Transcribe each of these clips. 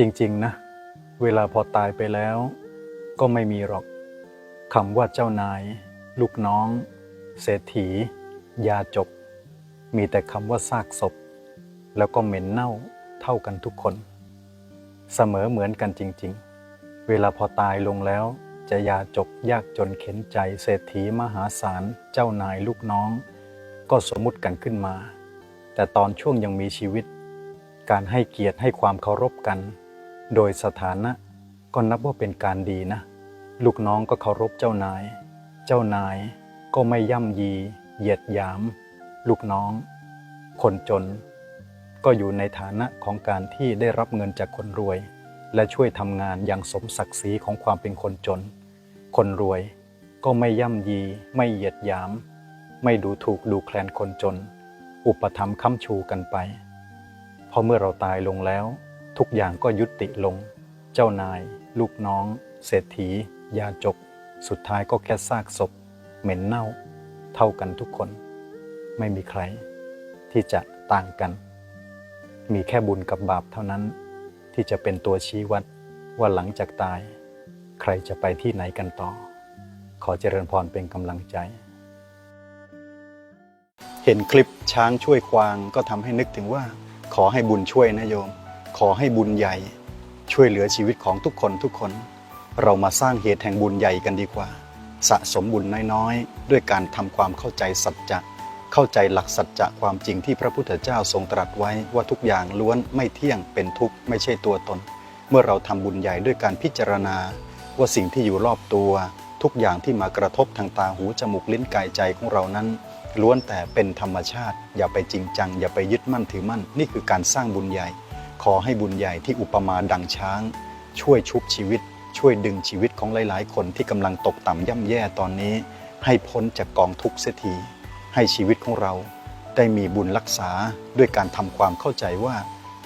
จริงๆนะ เวลาพอตายไปแล้ว ก็ไม่มีหรอกคำว่าเจ้านาย ลูกน้อง เศรษฐี ยาจกมีแต่คำว่าซากศพ แล้วก็เหม็นเน่าเท่ากันทุกคน เสมอเหมือนกันจริงๆ เวลาพอตายลงแล้ว จะยาจกยากจนเข็นใจ เศรษฐีมหาศาลเจ้านายลูกน้อง ก็สมมุติกันขึ้นมา แต่ตอนช่วงยังมีชีวิต การให้เกียรติให้ความเคารพกัน โดยสถานะก็นับว่าเป็นการดีนะ ลูกน้องก็เคารพเจ้านาย เจ้านายก็ไม่ย่ำยี เหยียดหยาม ลูกน้อง คนจน ก็อยู่ในฐานะของการที่ได้รับเงินจากคนรวย และช่วยทำงานอย่างสมศักดิ์ศรีของความเป็นคนจน คนรวยก็ไม่ย่ำยี ไม่เหยียดหยาม ไม่ดูถูกดูแคลนคนจน อุปถัมภ์ค้ำชูกันไป พอเมื่อเราตายลงแล้ว ทุกอย่างก็ยุติลง เจ้านาย ลูกน้อง เศรษฐี ยาจก สุดท้ายก็แค่ซากศพ เหม็นเน่า เท่ากันทุกคน ไม่มีใคร ที่จะต่างกัน มีแค่บุญกับบาปเท่านั้น ที่จะเป็นตัวชี้วัดว่าหลังจากตาย ใครจะไปที่ไหนกันต่อ ขอเจริญพรเป็นกำลังใจ เห็นคลิปช้างช่วยควางก็ทำให้นึกถึงว่า ขอให้บุญช่วยนะโยม ขอให้บุญใหญ่ ช่วยเหลือชีวิตของทุกคนทุกคน เรามาสร้างเหตุแห่งบุญใหญ่กันดีกว่า สะสมบุญน้อยๆ ด้วยการทำความเข้าใจสัจจะเข้าใจหลักสัจจะความจริงที่พระพุทธเจ้าทรงตรัสไว้ว่าทุกอย่างล้วนไม่เที่ยงเป็นทุกข์ไม่ใช่ตัวตน เมื่อเราทำบุญใหญ่ด้วยการพิจารณา ว่าสิ่งที่อยู่รอบตัว ทุกอย่างที่มากระทบทางตาหูจมูกลิ้นกายใจของเรานั้นล้วนแต่เป็นธรรมชาติ อย่าไปจริงจัง อย่าไปยึดมั่นถือมั่น นี่คือการสร้างบุญใหญ่ ขอให้บุญใหญ่ที่อุปมาดังช้าง ช่วยชุบชีวิต ช่วยดึงชีวิตของหลาย ๆ คนที่กำลังตกต่ำย่ำแย่ตอนนี้ ให้พ้นจากกองทุกข์เสียทีให้ชีวิตของเรา ได้มีบุญรักษาด้วยการทำความเข้าใจว่า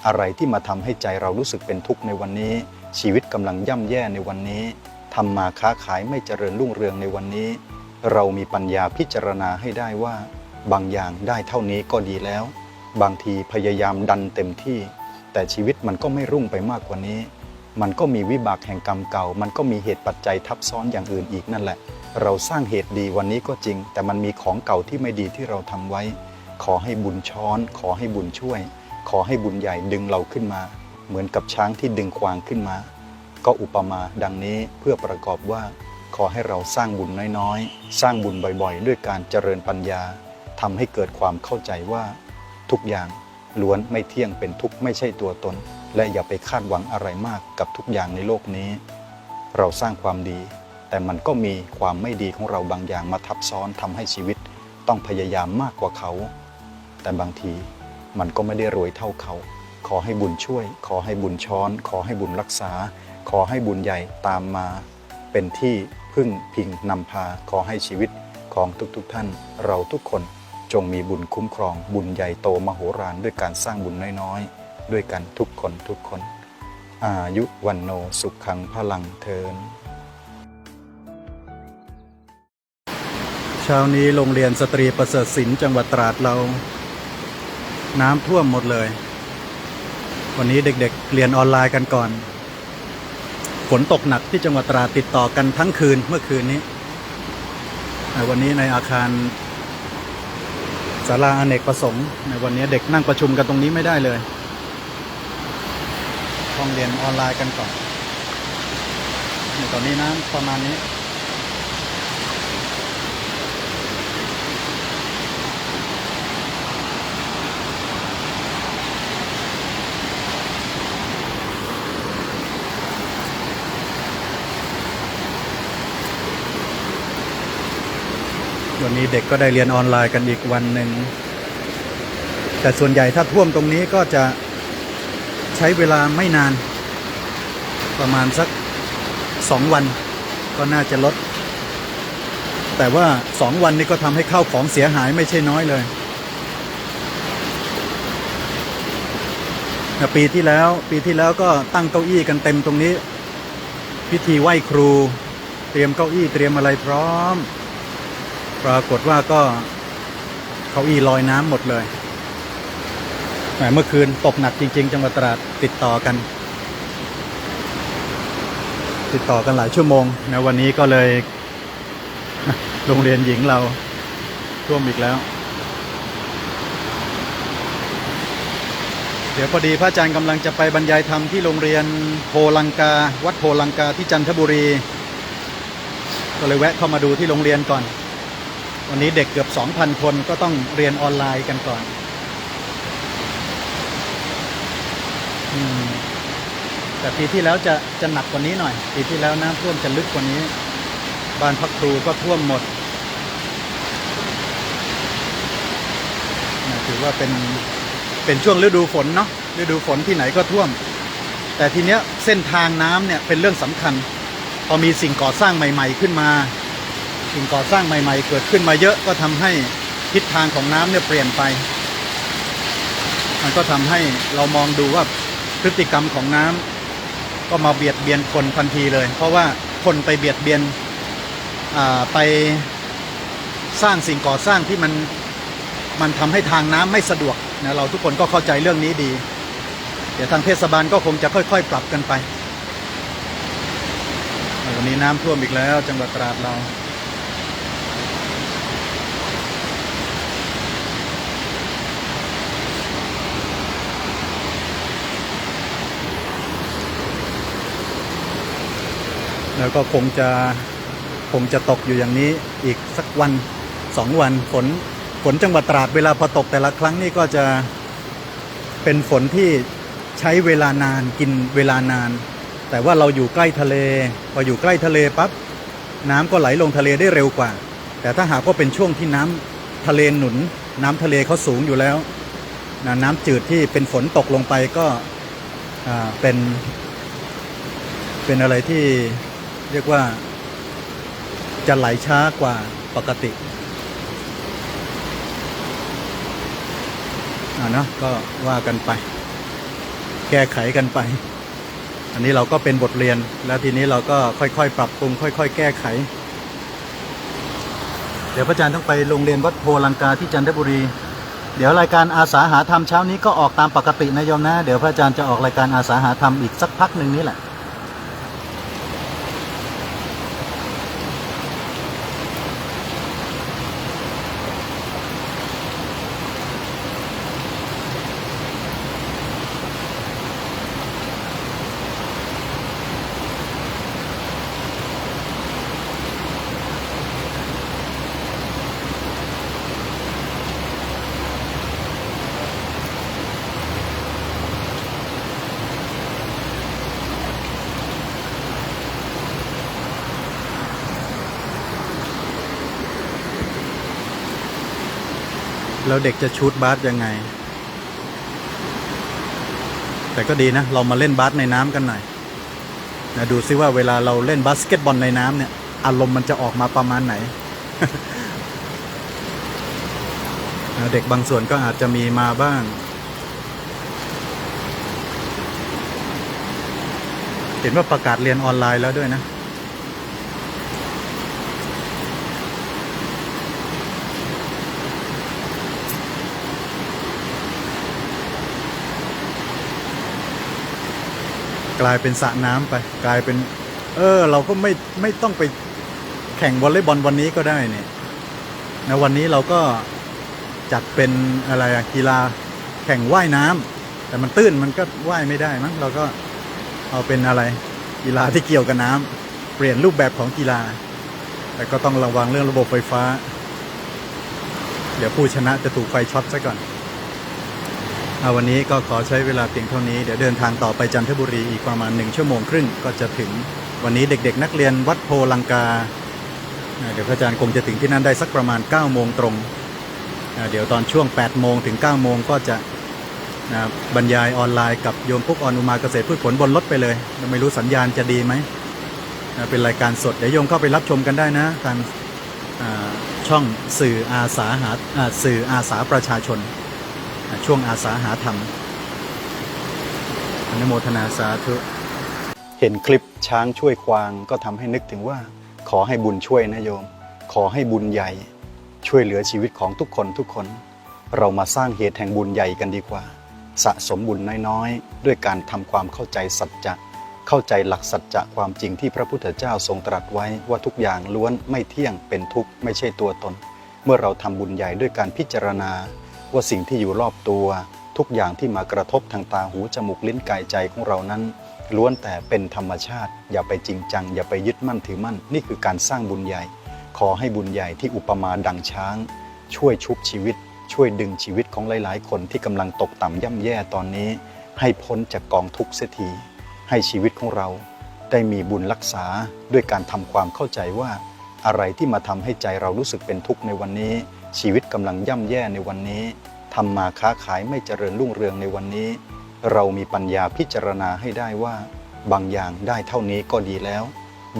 อะไรที่มาทำให้ใจเรารู้สึกเป็นทุกข์ในวันนี้ ชีวิตกำลังย่ำแย่ในวันนี้ทำมาค้าขายไม่เจริญรุ่งเรืองในวันนี้ เรามีปัญญาพิจารณาให้ได้ว่า บางอย่างได้เท่านี้ก็ดีแล้ว บางทีพยายามดันเต็มที่ แต่ชีวิตมันก็ไม่รุ่งไปมากกว่านี้ มันก็มีวิบากแห่งกรรมเก่า มันก็มีเหตุปัจจัยทับซ้อนอย่างอื่นอีกนั่นแหละ เราสร้างเหตุดีวันนี้ก็จริง แต่มันมีของเก่าที่ไม่ดีที่เราทำไว้ ขอให้บุญช้อน ขอให้บุญช่วย ขอให้บุญใหญ่ดึงเราขึ้นมา เหมือนกับช้างที่ดึงควางขึ้นมา ก็อุปมาดังนี้เพื่อประกอบว่า ขอให้เราสร้างบุญน้อยๆ สร้างบุญบ่อยๆ ด้วยการเจริญปัญญาทำให้เกิดความเข้าใจว่า ทุกอย่าง ล้วนไม่เที่ยงเป็นทุกข์ไม่ใช่ตัวตน และอย่าไปคาดหวังอะไรมากกับทุกอย่างในโลกนี้ เราสร้างความดี แต่มันก็มีความไม่ดีของเราบางอย่างมาทับซ้อนทำให้ชีวิตต้องพยายามมากกว่าเขา แต่บางทีมันก็ไม่ได้รวยเท่าเขา ขอให้บุญช่วย ขอให้บุญช้อน ขอให้บุญรักษา ขอให้บุญใหญ่ตามมา เป็นที่พึ่งพิงนำพาขอให้ชีวิตของทุกๆทท่าน เราทุกคน จงมีบุญคุ้มครอง บุญใหญ่โตมโหฬารด้วยการสร้างบุญน้อยๆ ด้วยกันทุกคนทุกคน อายุวันโนสุขขังพลังเทินเช้านี้โรงเรียนสตรีประเสริฐศิลป์จังหวัดตราดเรา น้ำท่วมหมดเลย วันนี้เด็กๆเรียนออนไลน์กันก่อน ฝนตกหนักที่จังหวัดตราดติดต่อกันทั้งคืนเมื่อคืนนี้แต่วันนี้ในอาคาร ศาลาอเนกประสงค์ในวันนี้เด็กนั่งประชุมกันตรงนี้ไม่ได้เลย ต้องเรียนออนไลน์กันก่อนในตอนนี้น้ำประมาณนี้ วันนี้เด็กก็ได้เรียนออนไลน์กันอีกวันหนึ่ง แต่ส่วนใหญ่ถ้าท่วมตรงนี้ก็จะใช้เวลาไม่นาน ประมาณสักสองวัน ก็น่าจะลด แต่ว่าสองวันนี้ก็ทำให้ข้าวของเสียหายไม่ใช่น้อยเลยปีที่แล้วปีที่แล้วก็ตั้งเก้าอี้กันเต็มตรงนี้ พิธีไหว้ครู เตรียมเก้าอี้เตรียมอะไรพร้อม ปรากฏว่าก็เก้าอี้ลอยน้ำหมดเลยแหมเมื่อคืนตกหนักจริง ๆ จังหวัดตราดติดต่อกัน ติดต่อกันหลายชั่วโมงนะวันนี้ก็เลย โรงเรียนหญิงเราท่วมอีกแล้ว เดี๋ยวพอดีพระอาจารย์กำลังจะไปบรรยายธรรมที่โรงเรียนโพลังกา วัดโพลังกาที่จันทบุรี ก็เลยแวะเข้ามาดูที่โรงเรียนก่อน วันนี้เด็กเกือบ 2,000 คนก็ต้องเรียนออนไลน์กันก่อนอแต่ปีที่แล้วจะจะหนักกว่านี้หน่อย ปีที่แล้วน้ำท่วมจะลึกกว่านี้ บ้านพักครูก็ท่วมหมดถือว่าเป็นเป็นช่วงฤดูฝนเนาะฤดูฝนที่ไหนก็ท่วม แต่ทีเนี้ยเส้นทางน้ำเนี่ยเป็นเรื่องสำคัญ พอมีสิ่งก่อสร้างใหม่ ๆ ขึ้นมา สิ่งก่อสร้างใหม่ ๆ เกิดขึ้นมาเยอะก็ทำให้ทิศทางของน้ำเนี่ยเปลี่ยนไป มันก็ทำให้เรามองดูว่าพฤติกรรมของน้ำก็มาเบียดเบียนคนทันทีเลย เพราะว่าคนไปเบียดเบียนไปสร้างสิ่งก่อสร้างที่มันมันทำให้ทางน้ำไม่สะดวกนะเราทุกคนก็เข้าใจเรื่องนี้ดี เดี๋ยวทางเทศบาลก็คงจะค่อย ๆ ปรับกันไปวันนี้น้ำท่วมอีกแล้ว จังหวัดตราดเรา แล้วก็คงจะคงจะตกอยู่อย่างนี้อีกสักวันสองวันฝนฝนจังหวัดตราดเวลาพอตกแต่ละครั้งนี่ก็จะเป็นฝนที่ใช้เวลานานกินเวลานาน แต่ว่าเราอยู่ใกล้ทะเลพออยู่ใกล้ทะเลปั๊บน้ำก็ไหลลงทะเลได้เร็วกว่า แต่ถ้าหากว่าเป็นช่วงที่น้ำทะเลหนุน น้ำทะเลเขาสูงอยู่แล้วนะน้ำจืดที่เป็นฝนตกลงไปก็อ่าเป็นเป็นอะไรที่ เรียกว่าจะไหลช้ากว่าปกติอ่าเนาะก็ว่ากันไป แก้ไขกันไป อันนี้เราก็เป็นบทเรียนแล้วทีนี้เราก็ค่อยๆ ปรับปรุง ค่อย ๆ แก้ไข เดี๋ยวพระอาจารย์ต้องไปโรงเรียนวัดโพลังกาที่จันทบุรี เดี๋ยวรายการอาสาหาธรรมเช้านี้ก็ออกตามปกตินะโยมนะ เดี๋ยวพระอาจารย์จะออกรายการอาสาหาธรรมอีกสักพักหนึ่งนี้แหละ แล้วเด็กจะชูดบาสยังไง แต่ก็ดีนะ เรามาเล่นบาสในน้ำกันหน่อยนะดูซิว่าเวลาเราเล่นบาสเกตบอลในน้ำเนี่ย อารมณ์มันจะออกมาประมาณไหนนะเด็กบางส่วนก็อาจจะมีมาบ้างเห็นว่าประกาศเรียนออนไลน์แล้วด้วยนะ กลายเป็นสระน้ำไป กลายเป็น เออ เราก็ไม่ไม่ต้องไปแข่งวอลเลย์บอลวันนี้ก็ได้เนี่ยนะวันนี้เราก็จัดเป็นอะไรกีฬาแข่งว่ายน้ำแต่มันตื้นมันก็ว่ายไม่ได้มั้งเราก็เอาเป็นอะไรกีฬาที่เกี่ยวกับน้ำเปลี่ยนรูปแบบของกีฬา แต่ก็ต้องระวังเรื่องระบบไฟฟ้า เดี๋ยวผู้ชนะจะถูกไฟช็อตซะก่อน วันนี้ก็ขอใช้เวลาเพียงเท่านี้ เดี๋ยวเดินทางต่อไปจันทบุรีอีกประมาณหนึ่งชั่วโมงครึ่งก็จะถึงวันนี้เด็กๆ นักเรียนวัดโพลังกา เดี๋ยวพระอาจารย์คงจะถึงที่นั่นได้สักประมาณ 9 โมงตรง เดี๋ยวตอนช่วง 8 โมงถึง 9 โมงก็จะบรรยายออนไลน์กับโยมพุกออนอุมาเกษตรพืชผลบนรถไปเลย ไม่รู้สัญญาณจะดีไหม เป็นรายการสด เดี๋ยวโยมเข้าไปรับชมกันได้นะทางช่องสื่ออาสาหาสื่ออาสาประชาชน ช่วงอาสาหาธรรมอนุโมทนาสาธุ เห็นคลิปช้างช่วยกวางก็ทำให้นึกถึงว่า ขอให้บุญช่วยนะโยม ขอให้บุญใหญ่ ช่วยเหลือชีวิตของทุกคนทุกคน เรามาสร้างเหตุแห่งบุญใหญ่กันดีกว่า สะสมบุญน้อยๆ ด้วยการทำความเข้าใจสัจจะเข้าใจหลักสัจจะความจริงที่พระพุทธเจ้าทรงตรัสไว้ว่าทุกอย่างล้วนไม่เที่ยงเป็นทุกข์ไม่ใช่ตัวตน เมื่อเราทำบุญใหญ่ด้วยการพิจารณา ว่าสิ่งที่อยู่รอบตัว ทุกอย่างที่มากระทบทางตาหูจมูกลิ้นกายใจของเรานั้น ล้วนแต่เป็นธรรมชาติ อย่าไปจริงจัง อย่าไปยึดมั่นถือมั่น นี่คือการสร้างบุญใหญ่ ขอให้บุญใหญ่ที่อุปมาดังช้าง ช่วยชุบชีวิต ช่วยดึงชีวิตของหลาย ๆ คนที่กำลังตกต่ำย่ำแย่ตอนนี้ ให้พ้นจากกองทุกข์เสียทีให้ชีวิตของเรา ได้มีบุญรักษาด้วยการทำความเข้าใจว่า อะไรที่มาทำให้ใจเรารู้สึกเป็นทุกข์ในวันนี้ ชีวิตกำลังย่ำแย่ในวันนี้ทำมาค้าขายไม่เจริญรุ่งเรืองในวันนี้ เรามีปัญญาพิจารณาให้ได้ว่า บางอย่างได้เท่านี้ก็ดีแล้ว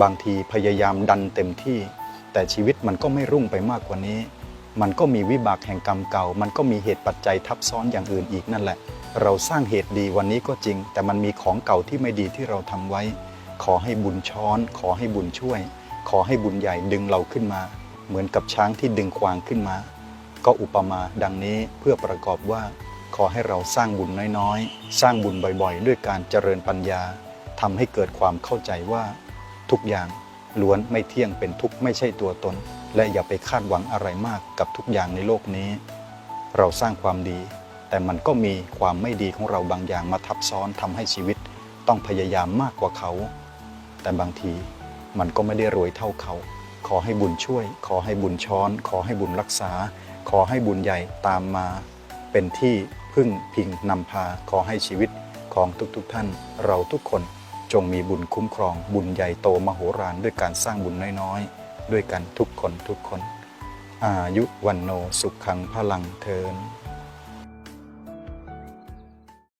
บางทีพยายามดันเต็มที่ แต่ชีวิตมันก็ไม่รุ่งไปมากกว่านี้ มันก็มีวิบากแห่งกรรมเก่า มันก็มีเหตุปัจจัยทับซ้อนอย่างอื่นอีกนั่นแหละ เราสร้างเหตุดีวันนี้ก็จริง แต่มันมีของเก่าที่ไม่ดีที่เราทำไว้ ขอให้บุญช้อน ขอให้บุญช่วย ขอให้บุญใหญ่ดึงเราขึ้นมา เหมือนกับช้างที่ดึงควางขึ้นมา ก็อุปมาดังนี้เพื่อประกอบว่า ขอให้เราสร้างบุญน้อยๆ สร้างบุญบ่อยๆ ด้วยการเจริญปัญญาทำให้เกิดความเข้าใจว่า ทุกอย่างล้วนไม่เที่ยงเป็นทุกข์ไม่ใช่ตัวตน และอย่าไปคาดหวังอะไรมากกับทุกอย่างในโลกนี้ เราสร้างความดี แต่มันก็มีความไม่ดีของเราบางอย่างมาทับซ้อนทำให้ชีวิต ต้องพยายามมากกว่าเขา แต่บางทีมันก็ไม่ได้รวยเท่าเขา ขอให้บุญช่วย ขอให้บุญช้อน ขอให้บุญรักษา ขอให้บุญใหญ่ตามมา เป็นที่พึ่งพิงนำพา ขอให้ชีวิตของทุกๆทท่าน เราทุกคนจงมีบุญคุ้มครอง บุญใหญ่โตมโหฬารด้วยการสร้างบุญน้อยๆ ด้วยกันทุกคนทุกคน อายุวันโนสุขขังพลังเทิน